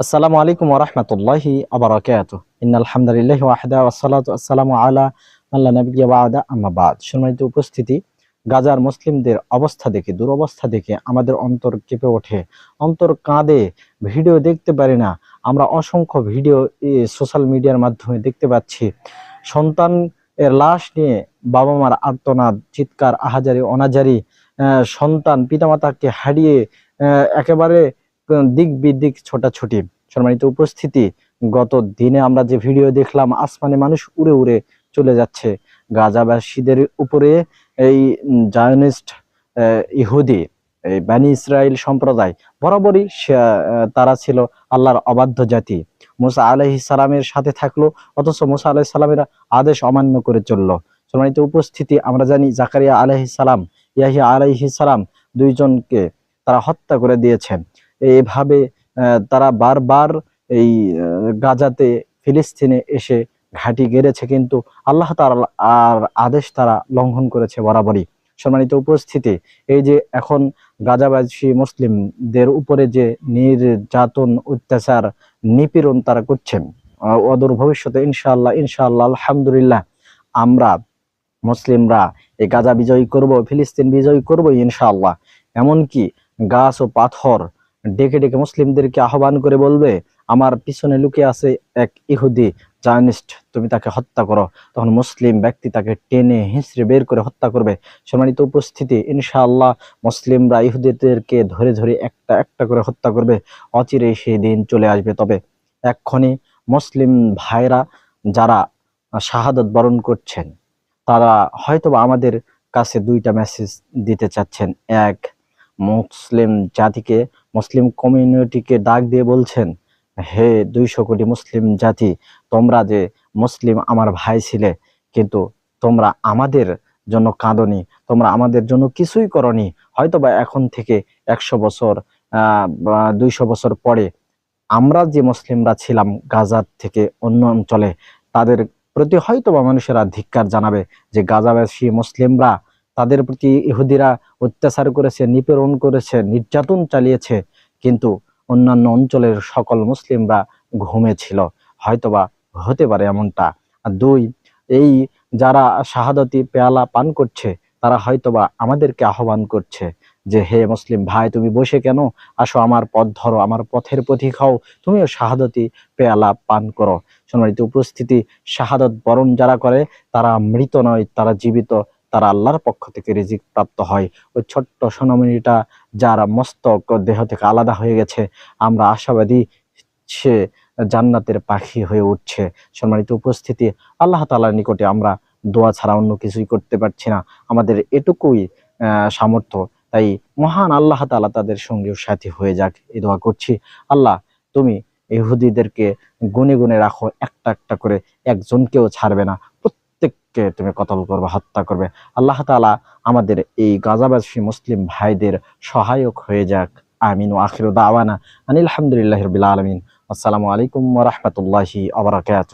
আসসালামু আলাইকুম ওরহমতুল্লাহি আবরাকাত ইন্নাল হামদুলিল্লাহ ওয়াহদা ওয়াসসালাতু আসসালামু আলা আল্লাহ নবিয়্যা বাদা। আম্মা বাদ। সম্মানিত উপস্থিতি, গাজার মুসলিমদের অবস্থা দেখে, দুরবস্থা দেখে আমাদের অন্তর কেঁপে ওঠে। অন্তর কাঁদে, ভিডিও দেখতে পারি না। আমরা অসংখ্য ভিডিও সোশ্যাল মিডিয়ার মাধ্যমে দেখতে পাচ্ছি। সন্তান এর লাশ নিয়ে বাবা মার আর্তনাদ, চিৎকার, আহাজারি, অনাজারি সন্তান পিতামাতাকে হারিয়ে একেবারে দিক বিদিক ছোটাছুটি। সম্মানিত উপস্থিতি, গত দিনে আমরা যে ভিডিও দেখলাম, আসমানে মানুষ উড়ে উড়ে চলে যাচ্ছে। গাজাবাসীদের উপরে এই জায়নিস্ট ইহুদি, এই বানি ইসরায়েল সম্প্রদায় বরাবরই তারা ছিল আল্লাহর অবাধ্য জাতি। মুসা আলাইহি সালামের সাথে থাকল, অথচ মুসা আলাইহিস সালামের আদেশ অমান্য করে চলল। সম্মানিত উপস্থিতি, আমরা জানি জাকারিয়া আলাইহিস সালাম, ইয়াহিয়া আলাইহিস সালাম দুইজনকে তারা হত্যা করে দিয়েছেন। এভাবে তারা বারবার এই গাজাতে ফিলিস্তিনে এসে ঘাঁটি গেড়েছে কিন্তু আল্লাহ তার আর আদেশ তারা লঙ্ঘন করেছে বরাবরই। সম্মানিত উপস্থিতি, এই যে এখন গাজাবাসী মুসলিমদের উপরে যে নির্যাতন, অত্যাচার, নিপীড়ন তারা করছেন অদূর ভবিষ্যতে ইনশাআল্লাহ ইনশাআল্লাহ, আলহামদুলিল্লাহ আমরা মুসলিমরা এই গাজা বিজয়ী করব, ফিলিস্তিন বিজয়ী করব ইনশাআল্লাহ। এমনকি গাছ ও পাথর ডেকে ডেকে মুসলিমদেরকে আহ্বান করে বলবে, আমার পিছনে লুকিয়ে আছে এক ইহুদি জায়নিস্ট তুমি তাকে হত্যা করো। তখন মুসলিম ব্যক্তি তাকে টেনে হিঁচড়ে বের করে হত্যা করবে। সম্মানিত উপস্থিতি, ইনশাআল্লাহ মুসলিমরা ইহুদিদেরকে ধরে ধরে একটা একটা করে হত্যা করবে। অচিরে সেই দিন চলে আসবে। তবে এক্ষণে মুসলিম ভাইরা যারা শাহাদত বরণ করছেন, তারা হয়তোবা আমাদের কাছে দুইটা মেসেজ দিতে চাচ্ছেন। এক মুসলিম জাতিকে, মুসলিম কমিউনিটিকে ডাক দিয়ে বলছেন, হে দুইশো কোটি মুসলিম জাতি, তোমরা যে মুসলিম আমার ভাই ছিলে, কিন্তু তোমরা আমাদের জন্য কাঁদনি, তোমরা আমাদের জন্য কিছুই করনি। হয়তোবা এখন থেকে একশো বছর দুইশো বছর পরে আমরা যে মুসলিমরা ছিলাম গাজার থেকে অন্য অঞ্চলে, তাদের প্রতি হয়তোবা মানুষেরা ধিক্কার জানাবে যে গাজাবাসী মুসলিমরা তাদের প্রতি ইহুদিরা অত্যাচার করেছে, নিপীড়ন করেছে, নির্যাতন চালিয়েছে, কিন্তু অন্যান্য অঞ্চলের সকল মুসলিমরা ঘুমেছিল। হয়তোবা হতে পারে এমনটা। আর দুই, এই যারা শাহাদতি পেয়ালা পান করছে, তারা হয়তোবা আমাদেরকে আহ্বান করছে যে, হে মুসলিম ভাই, তুমি বসে কেন? আসো আমার পথ ধরো, আমার পথের পথিক হও, তুমিও শাহাদতি পেয়ালা পান করো। সম্মানিত উপস্থিতি, শাহাদত বরণ যারা করে, তারা মৃত নয়, তারা জীবিত তারা আল্লাহর পক্ষ থেকে রিজিক প্রাপ্ত হয়। ওই ছোট্ট সোনামণিটা যার মস্তক দেহ থেকে আলাদা হয়ে গেছে, আমরা আশাবাদী সে জান্নাতের পাখি হয়ে উঠছে। সম্মানিত উপস্থিতি, আল্লাহ তাআলার নিকটে আমরা দোয়া ছাড়া অন্য কিছুই করতে পারছি না। আমাদের এটুকুই সামর্থ্য। তাই মহান আল্লাহ তালা তাদের সঙ্গেও সাথী হয়ে যাক, এই দোয়া করছি। আল্লাহ, তুমি ইহুদিদেরকে গুনে গুনে রাখো, একটা একটা করে। একজনকেও ছাড়বে না। প্রত্যেককে তুমি কতল করবে, হত্যা করবে। আল্লাহ তালা আমাদের এই গাজাবাসী মুসলিম ভাইদের সহায়ক হয়ে যাক। আমিন। ও আখির দাওয়ানা আনিল আলহামদুলিল্লাহ রবিল আলমিন। আসসালামু আলাইকুম রহমতুল্লাহি আবরাকাত